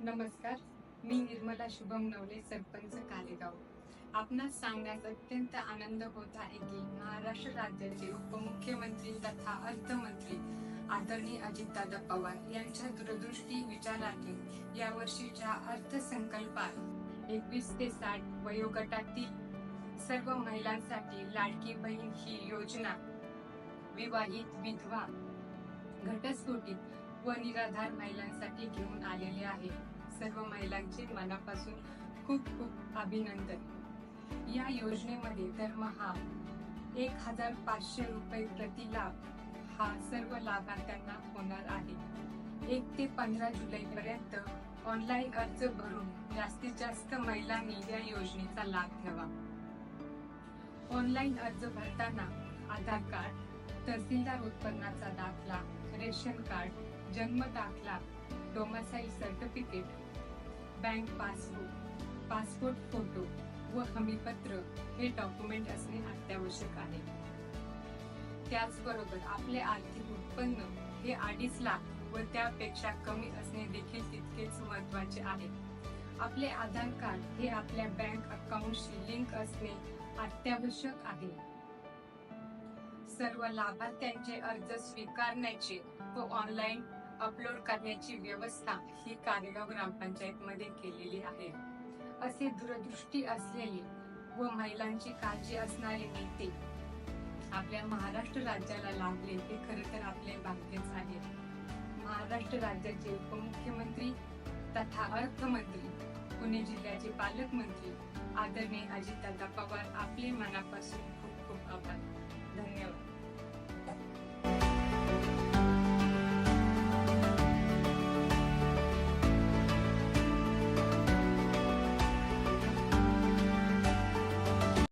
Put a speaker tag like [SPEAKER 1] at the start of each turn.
[SPEAKER 1] नमस्कार मी निर्मला शुभम नवले सरपंच कालेगाव. आपणास सांगण्यास अत्यंत आनंद होत आहे की महाराष्ट्र राज्याचे उपमुख्यमंत्री तथा अर्थमंत्री आदरणीय अजितदादा पवार यांच्या दूरदृष्टी विचारातून या वर्षीच्या अर्थसंकल्पात एकवीस ते साठ वयोगटातील सर्व महिलांसाठी लाडकी बहीण ही योजना विवाहित विधवा घटस्फोटित व निराधार महिलांसाठी घेऊन आलेले आहे. सर्व महिलांचे मनापासून खूप खूप अभिनंदन. या योजनेमध्ये दरमहा एक हजार पाचशे रुपये प्रति लाभ हा सर्व लाभार्थ्यांना होणार आहे. एक ते पंधरा जुलै पर्यंत ऑनलाईन अर्ज भरून जास्तीत जास्त महिलांनी या योजनेचा लाभ घ्यावा. ऑनलाईन अर्ज भरताना आधार कार्ड तहसीलदार उत्पन्नाचा दाखला रेशन कार्ड जन्म दाखला domicile certificate bank passbook passport photo व हमीपत्र हे डॉक्युमेंट असणे अत्यावश्यक आहे. त्याचबरोबर आपले आर्थिक उत्पन्न हे अडीच लाख व त्यापेक्षा कमी असणे देखील तितकेच महत्त्वाचे आहे. आपले आधार कार्ड हे आपल्या बँक अकाउंटशी लिंक असणे अत्यावश्यक आहे. सर्व लाभार्थ्यांचे अर्ज स्वीकारण्याची व ऑनलाईन अपलोड करण्याची व्यवस्था ही कारेगाव ग्रामपंचायत मध्ये केलेली आहे. असे दूरदृष्टी असलेले व महिलांची काळजी असणारे नेते आपल्या महाराष्ट्र राज्याला लाभले हे खरं तर आपले भाग्यच आहे. महाराष्ट्र राज्याचे उपमुख्यमंत्री तथा अर्थमंत्री पुणे जिल्ह्याचे पालकमंत्री आदरणीय अजितदादा पवार आपले मनापासून खूप खूप आभार. धन्यवाद.